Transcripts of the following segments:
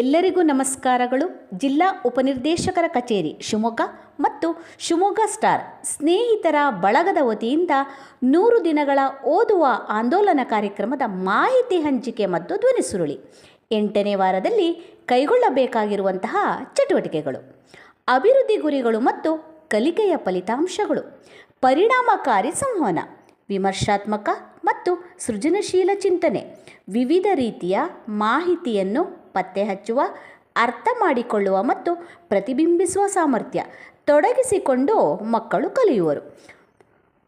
ಎಲ್ಲರಿಗೂ ನಮಸ್ಕಾರಗಳು. ಜಿಲ್ಲಾ ಉಪನಿರ್ದೇಶಕರ ಕಚೇರಿ, ಶಿವಮೊಗ್ಗ ಮತ್ತು ಶಿವಮೊಗ್ಗ ಸ್ಟಾರ್ ಸ್ನೇಹಿತರ ಬಳಗದ ವತಿಯಿಂದ ನೂರು ದಿನಗಳ ಓದುವ ಆಂದೋಲನ ಕಾರ್ಯಕ್ರಮದ ಮಾಹಿತಿ ಹಂಚಿಕೆ ಮತ್ತು ಧ್ವನಿಸುರುಳಿ ಎಂಟನೇ ವಾರದಲ್ಲಿ ಕೈಗೊಳ್ಳಬೇಕಾಗಿರುವಂತಹ ಚಟುವಟಿಕೆಗಳು. ಅಭಿವೃದ್ಧಿ ಗುರಿಗಳು ಮತ್ತು ಕಲಿಕೆಯ ಫಲಿತಾಂಶಗಳು. ಪರಿಣಾಮಕಾರಿ ಸಂವಹನ, ವಿಮರ್ಶಾತ್ಮಕ ಮತ್ತು ಸೃಜನಶೀಲ ಚಿಂತನೆ. ವಿವಿಧ ರೀತಿಯ ಮಾಹಿತಿಯನ್ನು ಪತ್ತೆ ಹಚ್ಚುವ, ಅರ್ಥ ಮಾಡಿಕೊಳ್ಳುವ ಮತ್ತು ಪ್ರತಿಬಿಂಬಿಸುವ ಸಾಮರ್ಥ್ಯ ತೊಡಗಿಸಿಕೊಂಡು ಮಕ್ಕಳು ಕಲಿಯುವರು.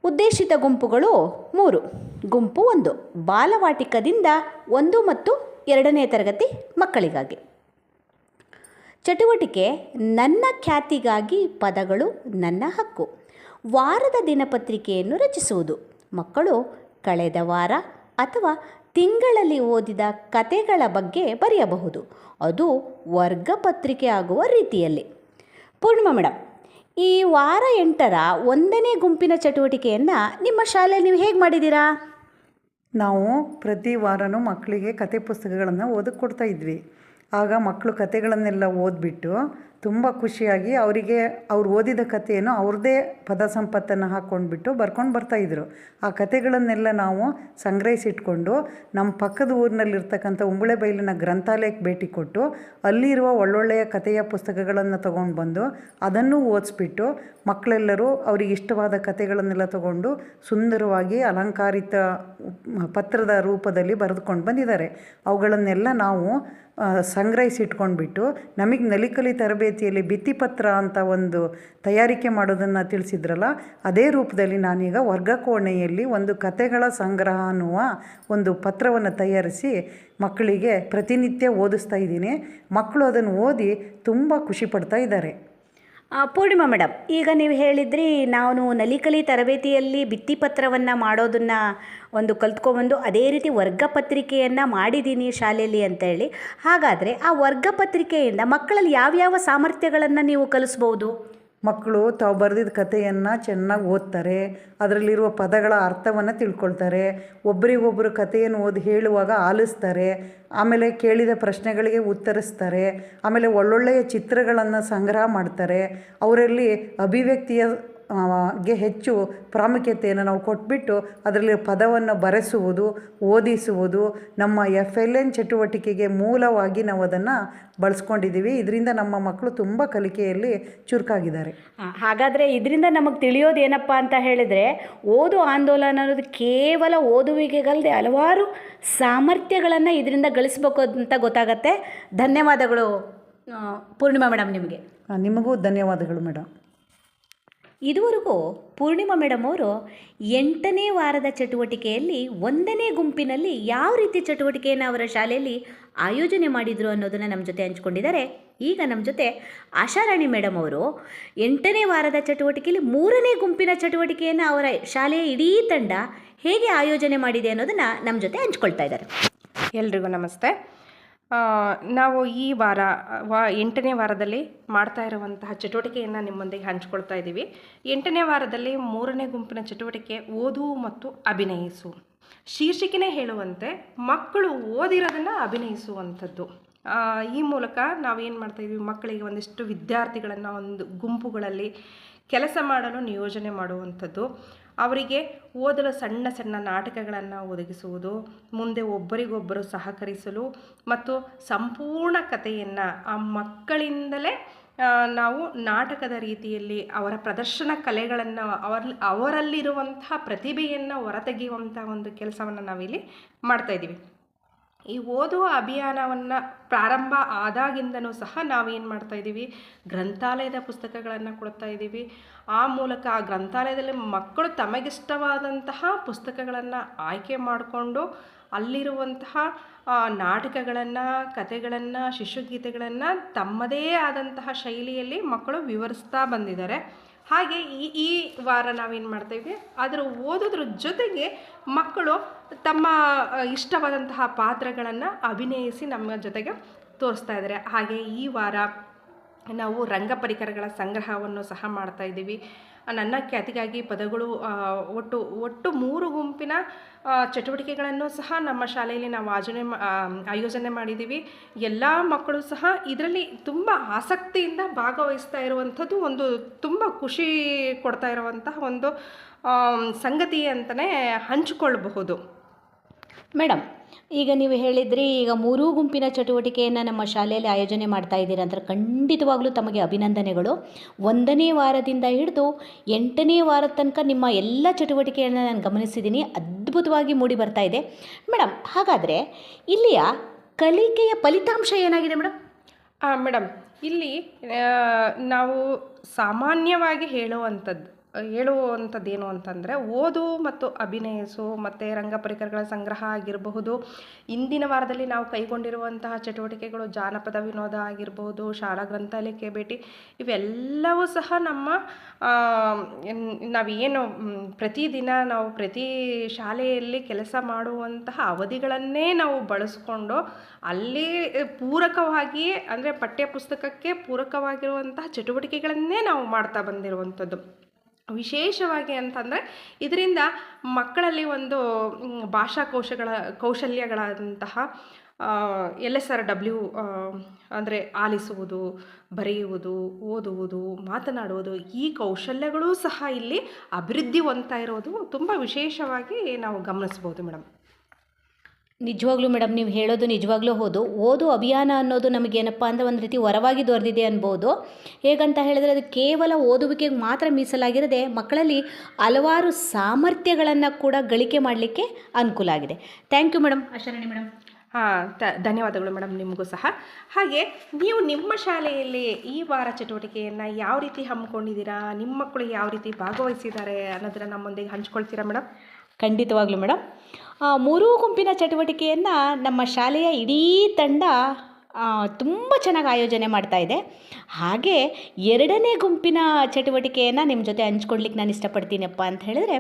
ಉದ್ದೇಶಿತ ಗುಂಪುಗಳು ಮೂರು. ಗುಂಪು ಒಂದು. ಬಾಲವಾಟಿಕದಿಂದ ಒಂದು ಮತ್ತು ಎರಡನೇ ತರಗತಿ ಮಕ್ಕಳಿಗಾಗಿ. ಚಟುವಟಿಕೆ, ನನ್ನ ಖ್ಯಾತಿಗಾಗಿ ಪದಗಳು ನನ್ನ ಹಕ್ಕು. ವಾರದ ದಿನಪತ್ರಿಕೆಯನ್ನು ರಚಿಸುವುದು. ಮಕ್ಕಳು ಕಳೆದ ವಾರ ಅಥವಾ ತಿಂಗಳಲ್ಲಿ ಓದಿದ ಕತೆಗಳ ಬಗ್ಗೆ ಬರೆಯಬಹುದು. ಅದು ವರ್ಗ ಪತ್ರಿಕೆ ಆಗುವ ರೀತಿಯಲ್ಲಿ. ಪೂರ್ಣಿಮಾ ಮೇಡಮ್ ಈ ವಾರ ಎಂಟರ ಒಂದನೇ ಗುಂಪಿನ ಚಟುವಟಿಕೆಯನ್ನು ನಿಮ್ಮ ಶಾಲೆಯಲ್ಲಿ ನೀವು ಹೇಗೆ ಮಾಡಿದ್ದೀರಾ? ನಾವು ಪ್ರತಿ ವಾರನೂ ಮಕ್ಕಳಿಗೆ ಕತೆ ಪುಸ್ತಕಗಳನ್ನು ಓದಕ್ಕೆ ಕೊಡ್ತಾ ಇದ್ವಿ. ಆಗ ಮಕ್ಕಳು ಕತೆಗಳನ್ನೆಲ್ಲ ಓದಿಬಿಟ್ಟು ತುಂಬ ಖುಷಿಯಾಗಿ ಅವರಿಗೆ ಅವ್ರು ಓದಿದ ಕಥೆಯನ್ನು ಅವ್ರದ್ದೇ ಪದ ಸಂಪತ್ತನ್ನು ಹಾಕ್ಕೊಂಡ್ಬಿಟ್ಟು ಬರ್ಕೊಂಡು ಬರ್ತಾಯಿದ್ರು ಆ ಕಥೆಗಳನ್ನೆಲ್ಲ ನಾವು ಸಂಗ್ರಹಿಸಿಟ್ಕೊಂಡು ನಮ್ಮ ಪಕ್ಕದ ಊರಿನಲ್ಲಿರ್ತಕ್ಕಂಥ ಬೈಲಿನ ಗ್ರಂಥಾಲಯಕ್ಕೆ ಭೇಟಿ ಕೊಟ್ಟು ಅಲ್ಲಿರುವ ಒಳ್ಳೊಳ್ಳೆಯ ಕಥೆಯ ಪುಸ್ತಕಗಳನ್ನು ತೊಗೊಂಡು ಬಂದು ಅದನ್ನು ಓದಿಸ್ಬಿಟ್ಟು ಮಕ್ಕಳೆಲ್ಲರೂ ಅವ್ರಿಗೆ ಇಷ್ಟವಾದ ಕಥೆಗಳನ್ನೆಲ್ಲ ತಗೊಂಡು ಸುಂದರವಾಗಿ ಅಲಂಕಾರಿತ ಪತ್ರದ ರೂಪದಲ್ಲಿ ಬರೆದುಕೊಂಡು ಬಂದಿದ್ದಾರೆ. ಅವುಗಳನ್ನೆಲ್ಲ ನಾವು ಸಂಗ್ರಹಿಸಿಟ್ಕೊಂಡ್ಬಿಟ್ಟು ನಮಗೆ ನಲಿಕಲಿ ತರಬೇತಿಯಲ್ಲಿ ಭಿತ್ತಿಪತ್ರ ಅಂತ ಒಂದು ತಯಾರಿಕೆ ಮಾಡೋದನ್ನು ತಿಳಿಸಿದ್ರಲ್ಲ, ಅದೇ ರೂಪದಲ್ಲಿ ನಾನೀಗ ವರ್ಗಕೋಣೆಯಲ್ಲಿ ಒಂದು ಕತೆಗಳ ಸಂಗ್ರಹ ಅನ್ನುವ ಒಂದು ಪತ್ರವನ್ನು ತಯಾರಿಸಿ ಮಕ್ಕಳಿಗೆ ಪ್ರತಿನಿತ್ಯ ಓದಿಸ್ತಾ ಇದ್ದೀನಿ. ಮಕ್ಕಳು ಅದನ್ನು ಓದಿ ತುಂಬ ಖುಷಿ ಪಡ್ತಾ ಇದ್ದಾರೆ. ಪೂರ್ಣಿಮಾ ಮೇಡಮ್ ಈಗ ನೀವು ಹೇಳಿದ್ರಿ ನಾನು ನಲಿಕಲಿ ತರಬೇತಿಯಲ್ಲಿ ಭಿತ್ತಿಪತ್ರವನ್ನು ಮಾಡೋದನ್ನು ಒಂದು ಕಲ್ತ್ಕೊಬಂದು ಅದೇ ರೀತಿ ವರ್ಗ ಪತ್ರಿಕೆಯನ್ನು ಮಾಡಿದ್ದೀನಿ ಶಾಲೆಯಲ್ಲಿ ಅಂತ ಹೇಳಿ ಹಾಗಾದರೆ ಆ ವರ್ಗ ಪತ್ರಿಕೆಯಿಂದ ಮಕ್ಕಳಲ್ಲಿ ಯಾವ್ಯಾವ ಸಾಮರ್ಥ್ಯಗಳನ್ನು ನೀವು ಕಲಿಸ್ಬೋದು? ಮಕ್ಕಳು ತಾವು ಬರೆದಿದ್ದ ಕಥೆಯನ್ನು ಚೆನ್ನಾಗಿ ಓದ್ತಾರೆ. ಅದರಲ್ಲಿರುವ ಪದಗಳ ಅರ್ಥವನ್ನು ತಿಳ್ಕೊಳ್ತಾರೆ. ಒಬ್ಬರಿಗೊಬ್ಬರು ಕಥೆಯನ್ನು ಓದಿ ಹೇಳುವಾಗ ಆಲಿಸ್ತಾರೆ. ಆಮೇಲೆ ಕೇಳಿದ ಪ್ರಶ್ನೆಗಳಿಗೆ ಉತ್ತರಿಸ್ತಾರೆ. ಆಮೇಲೆ ಒಳ್ಳೊಳ್ಳೆಯ ಚಿತ್ರಗಳನ್ನು ಸಂಗ್ರಹ ಮಾಡ್ತಾರೆ. ಅವರಲ್ಲಿ ಅಭಿವ್ಯಕ್ತಿಯ ಗೆ ಹೆಚ್ಚು ಪ್ರಾಮುಖ್ಯತೆಯನ್ನು ನಾವು ಕೊಟ್ಬಿಟ್ಟು ಅದರಲ್ಲಿ ಪದವನ್ನು ಬರೆಸುವುದು ಓದಿಸುವುದು ನಮ್ಮ ಎಫ್ ಎಲ್ ಎನ್ ಚಟುವಟಿಕೆಗೆ ಮೂಲವಾಗಿ ನಾವು ಅದನ್ನು ಬಳಸ್ಕೊಂಡಿದ್ದೀವಿ. ಇದರಿಂದ ನಮ್ಮ ಮಕ್ಕಳು ತುಂಬ ಕಲಿಕೆಯಲ್ಲಿ ಚುರುಕಾಗಿದ್ದಾರೆ. ಹಾಗಾದರೆ ಇದರಿಂದ ನಮಗೆ ತಿಳಿಯೋದು ಏನಪ್ಪ ಅಂತ ಹೇಳಿದರೆ ಓದು ಆಂದೋಲನ ಅನ್ನೋದು ಕೇವಲ ಓದುವಿಕೆಗಲ್ಲದೆ ಹಲವಾರು ಸಾಮರ್ಥ್ಯಗಳನ್ನು ಇದರಿಂದ ಗಳಿಸ್ಬೇಕು ಅಂತ ಗೊತ್ತಾಗತ್ತೆ. ಧನ್ಯವಾದಗಳು ಪೂರ್ಣಿಮಾ ಮೇಡಮ್ ನಿಮಗೆ. ನಿಮಗೂ ಧನ್ಯವಾದಗಳು ಮೇಡಮ್. ಇದುವರೆಗೂ ಪೂರ್ಣಿಮಾ ಮೇಡಮ್ ಅವರು ಎಂಟನೇ ವಾರದ ಚಟುವಟಿಕೆಯಲ್ಲಿ ಒಂದನೇ ಗುಂಪಿನಲ್ಲಿ ಯಾವ ರೀತಿ ಚಟುವಟಿಕೆಯನ್ನು ಅವರ ಶಾಲೆಯಲ್ಲಿ ಆಯೋಜನೆ ಮಾಡಿದರು ಅನ್ನೋದನ್ನು ನಮ್ಮ ಜೊತೆ ಹಂಚ್ಕೊಂಡಿದ್ದಾರೆ. ಈಗ ನಮ್ಮ ಜೊತೆ ಆಶಾರಾಣಿ ಮೇಡಮ್ ಅವರು ಎಂಟನೇ ವಾರದ ಚಟುವಟಿಕೆಯಲ್ಲಿ ಮೂರನೇ ಗುಂಪಿನ ಚಟುವಟಿಕೆಯನ್ನು ಅವರ ಶಾಲೆಯ ಇಡೀ ತಂಡ ಹೇಗೆ ಆಯೋಜನೆ ಮಾಡಿದೆ ಅನ್ನೋದನ್ನು ನಮ್ಮ ಜೊತೆ ಹಂಚ್ಕೊಳ್ತಾ ಇದ್ದಾರೆ. ಎಲ್ರಿಗೂ ನಮಸ್ತೆ. ನಾವು ಈ ವಾರ, ವಾ, ಎಂಟನೇ ವಾರದಲ್ಲಿ ಮಾಡ್ತಾ ಇರುವಂತಹ ಚಟುವಟಿಕೆಯನ್ನು ನಿಮ್ಮೊಂದಿಗೆ ಹಂಚ್ಕೊಳ್ತಾ ಇದ್ದೀವಿ ಎಂಟನೇ ವಾರದಲ್ಲಿ ಮೂರನೇ ಗುಂಪಿನ ಚಟುವಟಿಕೆ ಓದು ಮತ್ತು ಅಭಿನಯಿಸು. ಶೀರ್ಷಿಕೆನೇ ಹೇಳುವಂತೆ, ಮಕ್ಕಳು ಓದಿರೋದನ್ನು ಅಭಿನಯಿಸುವಂಥದ್ದು. ಈ ಮೂಲಕ ನಾವೇನು ಮಾಡ್ತಾ ಇದ್ದೀವಿ ಮಕ್ಕಳಿಗೆ ಒಂದಿಷ್ಟು ವಿದ್ಯಾರ್ಥಿಗಳನ್ನು ಒಂದು ಗುಂಪುಗಳಲ್ಲಿ ಕೆಲಸ ಮಾಡಲು ನಿಯೋಜನೆ ಮಾಡುವಂಥದ್ದು. ಅವರಿಗೆ ಓದಲು ಸಣ್ಣ ಸಣ್ಣ ನಾಟಕಗಳನ್ನು ಒದಗಿಸುವುದು, ಮುಂದೆ ಒಬ್ಬರಿಗೊಬ್ಬರು ಸಹಕರಿಸಲು ಮತ್ತು ಸಂಪೂರ್ಣ ಕಥೆಯನ್ನು ಆ ಮಕ್ಕಳಿಂದಲೇ ನಾವು ನಾಟಕದ ರೀತಿಯಲ್ಲಿ ಅವರ ಪ್ರದರ್ಶನ ಕಲೆಗಳನ್ನು ಅವರ, ಅವರಲ್ಲಿರುವಂತಹ ಪ್ರತಿಭೆಯನ್ನು ಹೊರತೆಗೆಯುವಂಥ ಒಂದು ಕೆಲಸವನ್ನು ನಾವಿಲ್ಲಿ ಮಾಡ್ತಾಯಿದ್ದೀವಿ ಈ ಓದುವ ಅಭಿಯಾನವನ್ನು ಪ್ರಾರಂಭ ಆದಾಗಿಂದನೂ ಸಹ ನಾವೇನು ಮಾಡ್ತಾ ಇದ್ದೀವಿ? ಗ್ರಂಥಾಲಯದ ಪುಸ್ತಕಗಳನ್ನು ಕೊಡ್ತಾ ಇದ್ದೀವಿ. ಆ ಮೂಲಕ ಆ ಗ್ರಂಥಾಲಯದಲ್ಲಿ ಮಕ್ಕಳು ತಮಗಿಷ್ಟವಾದಂತಹ ಪುಸ್ತಕಗಳನ್ನು ಆಯ್ಕೆ ಮಾಡಿಕೊಂಡು ಅಲ್ಲಿರುವಂತಹ ನಾಟಕಗಳನ್ನು, ಕಥೆಗಳನ್ನು, ಶಿಶುಗೀತೆಗಳನ್ನು ತಮ್ಮದೇ ಆದಂತಹ ಶೈಲಿಯಲ್ಲಿ ಮಕ್ಕಳು ವಿವರಿಸ್ತಾ ಬಂದಿದ್ದಾರೆ. ಹಾಗೆ ಈ ಈ ವಾರ ನಾವೇನು ಮಾಡ್ತೇವೆ? ಅದರ ಓದೋದ್ರ ಜೊತೆಗೆ ಮಕ್ಕಳು ತಮ್ಮ ಇಷ್ಟವಾದಂತಹ ಪಾತ್ರಗಳನ್ನು ಅಭಿನಯಿಸಿ ನಮ್ಮ ಜೊತೆಗೆ ತೋರಿಸ್ತಾ ಇದ್ದಾರೆ. ಹಾಗೆ ಈ ವಾರ ನಾವು ರಂಗ ಪರಿಕರಗಳ ಸಂಗ್ರಹವನ್ನು ಸಹ ಮಾಡ್ತಾ ಇದ್ದೀವಿ. ನನ್ನ ಖ್ಯಾತಿಗಾಗಿ ಪದಗಳು ಒಟ್ಟು ಒಟ್ಟು ಮೂರು ಗುಂಪಿನ ಚಟುವಟಿಕೆಗಳನ್ನು ಸಹ ನಮ್ಮ ಶಾಲೆಯಲ್ಲಿ ನಾವು ಆಯೋಜನೆ ಆಯೋಜನೆ ಮಾಡಿದ್ದೀವಿ. ಎಲ್ಲ ಮಕ್ಕಳು ಸಹ ಇದರಲ್ಲಿ ತುಂಬ ಆಸಕ್ತಿಯಿಂದ ಭಾಗವಹಿಸ್ತಾ ಇರುವಂಥದ್ದು ಒಂದು ತುಂಬ ಖುಷಿ ಕೊಡ್ತಾ ಇರುವಂತಹ ಒಂದು ಸಂಗತಿ ಅಂತಲೇ ಹಂಚಿಕೊಳ್ಳಬಹುದು. ಮೇಡಮ್ ಈಗ ನೀವು ಹೇಳಿದ್ರಿ, ಈಗ ಮೂರೂ ಗುಂಪಿನ ಚಟುವಟಿಕೆಯನ್ನು ನಮ್ಮ ಶಾಲೆಯಲ್ಲಿ ಆಯೋಜನೆ ಮಾಡ್ತಾ ಇದ್ದೀರಾ ಅಂತ ಖಂಡಿತವಾಗ್ಲೂ ತಮಗೆ ಅಭಿನಂದನೆಗಳು. ಒಂದನೇ ವಾರದಿಂದ ಹಿಡಿದು ಎಂಟನೇ ವಾರದ ತನಕ ನಿಮ್ಮ ಎಲ್ಲ ಚಟುವಟಿಕೆಯನ್ನು ನಾನು ಗಮನಿಸಿದ್ದೀನಿ, ಅದ್ಭುತವಾಗಿ ಮೂಡಿ ಬರ್ತಾ ಇದೆ. ಮೇಡಮ್ ಹಾಗಾದರೆ ಇಲ್ಲಿಯ ಕಲಿಕೆಯ ಫಲಿತಾಂಶ ಏನಾಗಿದೆ ಮೇಡಮ್ ಮೇಡಮ್ ಇಲ್ಲಿ ನಾವು ಸಾಮಾನ್ಯವಾಗಿ ಹೇಳುವಂಥದ್ದು ಹೇಳುವಂಥದ್ದು ಏನು ಅಂತಂದರೆ ಓದು ಮತ್ತು ಅಭಿನಯಿಸು ಮತ್ತು ರಂಗ ಪರಿಕರಗಳ ಸಂಗ್ರಹ ಆಗಿರಬಹುದು. ಇಂದಿನ ವಾರದಲ್ಲಿ ನಾವು ಕೈಗೊಂಡಿರುವಂತಹ ಚಟುವಟಿಕೆಗಳು ಜಾನಪದ ವಿನೋದ ಆಗಿರಬಹುದು, ಶಾಲಾ ಗ್ರಂಥಾಲಯಕ್ಕೆ ಭೇಟಿ, ಇವೆಲ್ಲವೂ ಸಹ ನಮ್ಮ ನಾವೇನು ಪ್ರತಿದಿನ ನಾವು ಪ್ರತಿ ಶಾಲೆಯಲ್ಲಿ ಕೆಲಸ ಮಾಡುವಂತಹ ಅವಧಿಗಳನ್ನೇ ನಾವು ಬಳಸ್ಕೊಂಡು ಅಲ್ಲಿ ಪೂರಕವಾಗಿ ಅಂದರೆ ಪಠ್ಯಪುಸ್ತಕಕ್ಕೆ ಪೂರಕವಾಗಿರುವಂತಹ ಚಟುವಟಿಕೆಗಳನ್ನೇ ನಾವು ಮಾಡ್ತಾ ಬಂದಿರುವಂಥದ್ದು. ವಿಶೇಷವಾಗಿ ಅಂತಂದರೆ ಇದರಿಂದ ಮಕ್ಕಳಲ್ಲಿ ಒಂದು ಭಾಷಾ ಕೋಶಗಳ ಕೌಶಲ್ಯಗಳಂತಹ ಎಲ್ ಎಸ್ ಆರ್ ಡಬ್ಲ್ಯೂ ಅಂದರೆ ಆಲಿಸುವುದು, ಬರೆಯುವುದು, ಓದುವುದು, ಮಾತನಾಡುವುದು ಈ ಕೌಶಲ್ಯಗಳೂ ಸಹ ಇಲ್ಲಿ ಅಭಿವೃದ್ಧಿ ಹೊಂದ್ತಾ ಇರೋದು. ತುಂಬ ವಿಶೇಷವಾಗಿ ನಾವು ಗಮನಿಸ್ಬೋದು ಮೇಡಮ್. ನಿಜವಾಗ್ಲೂ ಮೇಡಮ್ ನೀವು ಹೇಳೋದು ನಿಜವಾಗ್ಲೂ ಹೌದು. ಓದು ಅಭಿಯಾನ ಅನ್ನೋದು ನಮಗೇನಪ್ಪ ಅಂದರೆ ಒಂದು ರೀತಿ ವರವಾಗಿ ದೊರೆದಿದೆ ಅನ್ಬೋದು. ಹೇಗಂತ ಹೇಳಿದ್ರೆ ಅದು ಕೇವಲ ಓದುವಿಕೆಗೆ ಮಾತ್ರ ಮೀಸಲಾಗಿರದೆ ಮಕ್ಕಳಲ್ಲಿ ಹಲವಾರು ಸಾಮರ್ಥ್ಯಗಳನ್ನು ಕೂಡ ಗಳಿಕೆ ಮಾಡಲಿಕ್ಕೆ ಅನುಕೂಲ ಆಗಿದೆ. Thank you madam. ಅಶರಣಿ ಮೇಡಮ್. ಹಾಂ ತ ಧನ್ಯವಾದಗಳು ಮೇಡಮ್ ನಿಮಗೂ ಸಹ. ಹಾಗೆ ನೀವು ನಿಮ್ಮ ಶಾಲೆಯಲ್ಲಿ ಈ ವಾರ ಚಟುವಟಿಕೆಯನ್ನು ಯಾವ ರೀತಿ ಹಮ್ಮಿಕೊಂಡಿದ್ದೀರಾ? ನಿಮ್ಮ ಮಕ್ಕಳು ಯಾವ ರೀತಿ ಭಾಗವಹಿಸಿದ್ದಾರೆ ಅನ್ನೋದನ್ನು ನಮ್ಮೊಂದಿಗೆ ಹಂಚ್ಕೊಳ್ತೀರಾ ಮೇಡಮ್? ಖಂಡಿತವಾಗ್ಲೂ ಮೇಡಮ್. ಮೂರೂ ಗುಂಪಿನ ಚಟುವಟಿಕೆಯನ್ನು ನಮ್ಮ ಶಾಲೆಯ ಇಡೀ ತಂಡ ತುಂಬ ಚೆನ್ನಾಗಿ ಆಯೋಜನೆ ಮಾಡ್ತಾ ಇದೆ. ಹಾಗೆ ಎರಡನೇ ಗುಂಪಿನ ಚಟುವಟಿಕೆಯನ್ನು ನಿಮ್ಮ ಜೊತೆ ಹಂಚ್ಕೊಳ್ಲಿಕ್ಕೆ ನಾನು ಇಷ್ಟಪಡ್ತೀನಪ್ಪ ಅಂತ ಹೇಳಿದ್ರೆ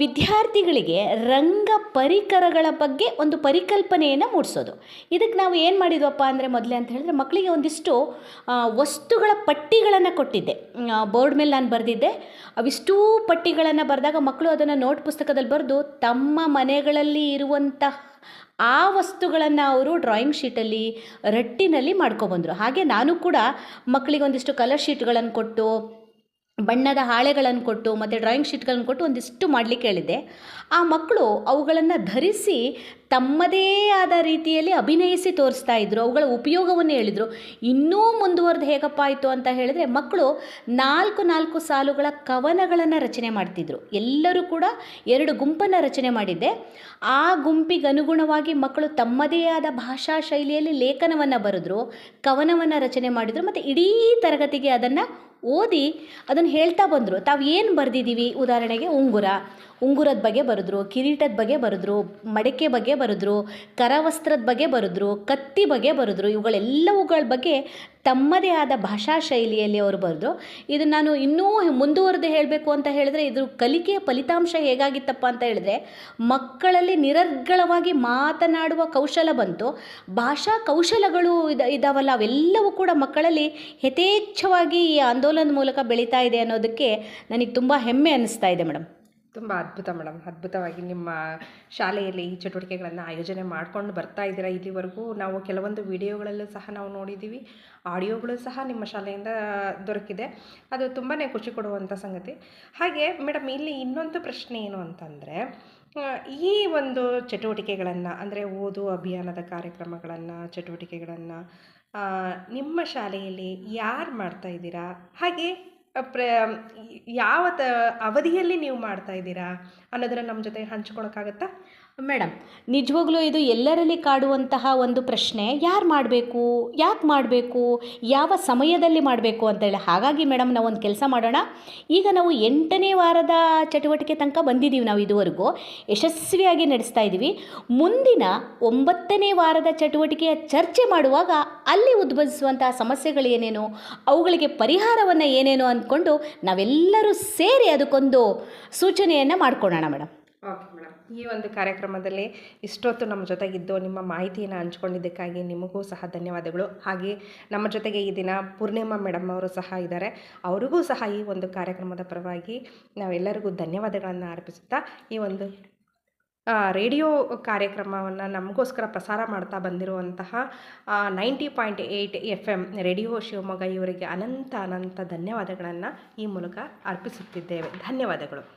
ವಿದ್ಯಾರ್ಥಿಗಳಿಗೆ ರಂಗ ಪರಿಕರಗಳ ಬಗ್ಗೆ ಒಂದು ಪರಿಕಲ್ಪನೆಯನ್ನು ಮೂಡಿಸೋದು. ಇದಕ್ಕೆ ನಾವು ಏನು ಮಾಡಿದ್ವಪ್ಪ ಅಂದರೆ ಮೊದಲೇ ಅಂತ ಹೇಳಿದ್ರೆ ಮಕ್ಕಳಿಗೆ ಒಂದಿಷ್ಟು ವಸ್ತುಗಳ ಪಟ್ಟಿಗಳನ್ನು ಕೊಟ್ಟಿದ್ದೆ. ಬೋರ್ಡ್ ಮೇಲೆ ನಾನು ಬರೆದಿದ್ದೆ. ಅವಿಷ್ಟೂ ಪಟ್ಟಿಗಳನ್ನು ಬರೆದಾಗ ಮಕ್ಕಳು ಅದನ್ನು ನೋಟ್ ಪುಸ್ತಕದಲ್ಲಿ ಬರೆದು ತಮ್ಮ ಮನೆಗಳಲ್ಲಿ ಇರುವಂತಹ ಆ ವಸ್ತುಗಳನ್ನು ಅವರು ಡ್ರಾಯಿಂಗ್ ಶೀಟಲ್ಲಿ, ರಟ್ಟಿನಲ್ಲಿ ಮಾಡ್ಕೊಬಂದರು. ಹಾಗೆ ನಾನು ಕೂಡ ಮಕ್ಕಳಿಗೆ ಒಂದಿಷ್ಟು ಕಲರ್ ಶೀಟ್ಗಳನ್ನು ಕೊಟ್ಟು ಬಣ್ಣದ ಹಾಳೆಗಳನ್ನು ಕೊಟ್ಟು ಮತ್ತು ಡ್ರಾಯಿಂಗ್ ಶೀಟ್ಗಳನ್ನು ಕೊಟ್ಟು ಒಂದಿಷ್ಟು ಮಾಡಲಿಕ್ಕೆ ಹೇಳಿದ್ದೆ. ಆ ಮಕ್ಕಳು ಅವುಗಳನ್ನು ಧರಿಸಿ ತಮ್ಮದೇ ಆದ ರೀತಿಯಲ್ಲಿ ಅಭಿನಯಿಸಿ ತೋರಿಸ್ತಾ ಇದ್ದರು ಅವುಗಳ ಉಪಯೋಗವನ್ನು ಹೇಳಿದರು. ಇನ್ನೂ ಮುಂದುವರೆದು ಹೇಗಪ್ಪ ಆಯಿತು ಅಂತ ಹೇಳಿದ್ರೆ ಮಕ್ಕಳು ನಾಲ್ಕು ನಾಲ್ಕು ಸಾಲುಗಳ ಕವನಗಳನ್ನು ರಚನೆ ಮಾಡ್ತಿದ್ರು. ಎಲ್ಲರೂ ಕೂಡ ಎರಡು ಗುಂಪನ್ನು ರಚನೆ ಮಾಡಿದ್ದೆ. ಆ ಗುಂಪಿಗೆ ಅನುಗುಣವಾಗಿ ಮಕ್ಕಳು ತಮ್ಮದೇ ಆದ ಭಾಷಾ ಶೈಲಿಯಲ್ಲಿ ಲೇಖನವನ್ನು ಬರೆದ್ರು, ಕವನವನ್ನು ರಚನೆ ಮಾಡಿದರು, ಮತ್ತು ಇಡೀ ತರಗತಿಗೆ ಅದನ್ನು ಓದಿ ಅದನ್ನು ಹೇಳ್ತಾ ಬಂದರು. ತಾವು ಏನು ಬರೆದಿದ್ದೀವಿ? ಉದಾಹರಣೆಗೆ ಉಂಗುರ. ಉಂಗುರದ ಬಗ್ಗೆ ಬರೆದ್ರು, ಕಿರೀಟದ ಬಗ್ಗೆ ಬರೆದ್ರು, ಮಡಕೆ ಬಗ್ಗೆ ಬರೆದ್ರು, ಕರವಸ್ತ್ರದ ಬಗ್ಗೆ ಬರೆದ್ರು, ಕತ್ತಿ ಬಗ್ಗೆ ಬರೆದ್ರು, ಇವುಗಳೆಲ್ಲವುಗಳ ಬಗ್ಗೆ ತಮ್ಮದೇ ಆದ ಭಾಷಾ ಶೈಲಿಯಲ್ಲಿ ಅವರು ಬರೆದ್ರು. ಇದು ನಾನು ಇನ್ನೂ ಮುಂದುವರೆದು ಹೇಳಬೇಕು ಅಂತ ಹೇಳಿದ್ರೆ ಇದ್ರ ಕಲಿಕೆಯ ಫಲಿತಾಂಶ ಹೇಗಾಗಿತ್ತಪ್ಪ ಅಂತ ಹೇಳಿದ್ರೆ, ಮಕ್ಕಳಲ್ಲಿ ನಿರರ್ಗಳವಾಗಿ ಮಾತನಾಡುವ ಕೌಶಲ ಬಂತು. ಭಾಷಾ ಕೌಶಲಗಳು ಇದ, ಇದಾವಲ್ಲ, ಅವೆಲ್ಲವೂ ಕೂಡ ಮಕ್ಕಳಲ್ಲಿ ಯಥೇಚ್ಛವಾಗಿ ಈ ಆಂದೋಲನದ ಮೂಲಕ ಬೆಳೀತಾ ಇದೆ ಅನ್ನೋದಕ್ಕೆ ನನಗೆ ತುಂಬ ಹೆಮ್ಮೆ ಅನ್ನಿಸ್ತಾ ಇದೆ ಮೇಡಮ್. ತುಂಬ ಅದ್ಭುತ ಮೇಡಮ್. ಅದ್ಭುತವಾಗಿ ನಿಮ್ಮ ಶಾಲೆಯಲ್ಲಿ ಈ ಚಟುವಟಿಕೆಗಳನ್ನು ಆಯೋಜನೆ ಮಾಡ್ಕೊಂಡು ಬರ್ತಾ ಇದ್ದೀರಾ ಇಲ್ಲಿವರೆಗೂ. ನಾವು ಕೆಲವೊಂದು ವಿಡಿಯೋಗಳಲ್ಲೂ ಸಹ ನಾವು ನೋಡಿದ್ದೀವಿ. ಆಡಿಯೋಗಳು ಸಹ ನಿಮ್ಮ ಶಾಲೆಯಿಂದ ದೊರಕಿದೆ. ಅದು ತುಂಬಾ ಖುಷಿ ಕೊಡುವಂಥ ಸಂಗತಿ. ಹಾಗೆ ಮೇಡಮ್, ಇಲ್ಲಿ ಇನ್ನೊಂದು ಪ್ರಶ್ನೆ ಏನು ಅಂತಂದರೆ ಈ ಒಂದು ಚಟುವಟಿಕೆಗಳನ್ನು, ಅಂದರೆ ಓದು ಅಭಿಯಾನದ ಕಾರ್ಯಕ್ರಮಗಳನ್ನು, ಚಟುವಟಿಕೆಗಳನ್ನು ನಿಮ್ಮ ಶಾಲೆಯಲ್ಲಿ ಯಾರು ಮಾಡ್ತಾ ಇದ್ದೀರಾ? ಹಾಗೆ ಪ್ರ ಯಾವ ತ ಅವಧಿಯಲ್ಲಿ ನೀವು ಮಾಡ್ತಾ ಇದ್ದೀರಾ? ಅನ್ನೋದನ್ನು ನಮ್ಮ ಜೊತೆ ಹಂಚ್ಕೊಳಕ್ಕಾಗತ್ತಾ? ಮೇಡಮ್ ನಿಜವಾಗ್ಲೂ ಇದು ಎಲ್ಲರಲ್ಲಿ ಕಾಡುವಂತಹ ಒಂದು ಪ್ರಶ್ನೆ. ಯಾರು ಮಾಡಬೇಕು? ಯಾಕೆ ಮಾಡಬೇಕು? ಯಾವ ಸಮಯದಲ್ಲಿ ಮಾಡಬೇಕು ಅಂತೇಳಿ ಹಾಗಾಗಿ ಮೇಡಮ್ ನಾವು ಒಂದು ಕೆಲಸ ಮಾಡೋಣ. ಈಗ ನಾವು ಎಂಟನೇ ವಾರದ ಚಟುವಟಿಕೆ ತನಕ ಬಂದಿದ್ದೀವಿ ನಾವು ಇದುವರೆಗೂ. ಯಶಸ್ವಿಯಾಗಿ ನಡೆಸ್ತಾ ಇದ್ದೀವಿ ಮುಂದಿನ ಒಂಬತ್ತನೇ ವಾರದ ಚಟುವಟಿಕೆಯ ಚರ್ಚೆ ಮಾಡುವಾಗ ಅಲ್ಲಿ ಉದ್ಭವಿಸುವಂತಹ ಸಮಸ್ಯೆಗಳು ಏನೇನು? ಅವುಗಳಿಗೆ ಪರಿಹಾರವನ್ನು ಏನೇನು ಅಂದ್ಕೊಂಡು ನಾವೆಲ್ಲರೂ ಸೇರಿ ಅದಕ್ಕೊಂದು ಸೂಚನೆಯನ್ನು ಮಾಡ್ಕೊಳ್ಳೋಣ ಮೇಡಮ್. Okay madam. ಈ ಒಂದು ಕಾರ್ಯಕ್ರಮದಲ್ಲಿ ಇಷ್ಟೊತ್ತು ನಮ್ಮ ಜೊತೆಗಿದ್ದು ನಿಮ್ಮ ಮಾಹಿತಿಯನ್ನು ಹಂಚ್ಕೊಂಡಿದ್ದಕ್ಕಾಗಿ ನಿಮಗೂ ಸಹ ಧನ್ಯವಾದಗಳು. ಹಾಗೆ ನಮ್ಮ ಜೊತೆಗೆ ಈ ದಿನ ಪೂರ್ಣಿಮಾ ಮೇಡಮ್ ಅವರು ಸಹ ಇದ್ದಾರೆ. ಅವರಿಗೂ ಸಹ ಈ ಒಂದು ಕಾರ್ಯಕ್ರಮದ ಪರವಾಗಿ ನಾವೆಲ್ಲರಿಗೂ ಧನ್ಯವಾದಗಳನ್ನು ಅರ್ಪಿಸುತ್ತಾ ಈ ಒಂದು ರೇಡಿಯೋ ಕಾರ್ಯಕ್ರಮವನ್ನು ನಮಗೋಸ್ಕರ ಪ್ರಸಾರ ಮಾಡ್ತಾ ಬಂದಿರುವಂತಹ ninety point eight F M radio Shivamogga ಇವರಿಗೆ ಅನಂತ ಅನಂತ ಧನ್ಯವಾದಗಳನ್ನು ಈ ಮೂಲಕ ಅರ್ಪಿಸುತ್ತಿದ್ದೇವೆ. ಧನ್ಯವಾದಗಳು.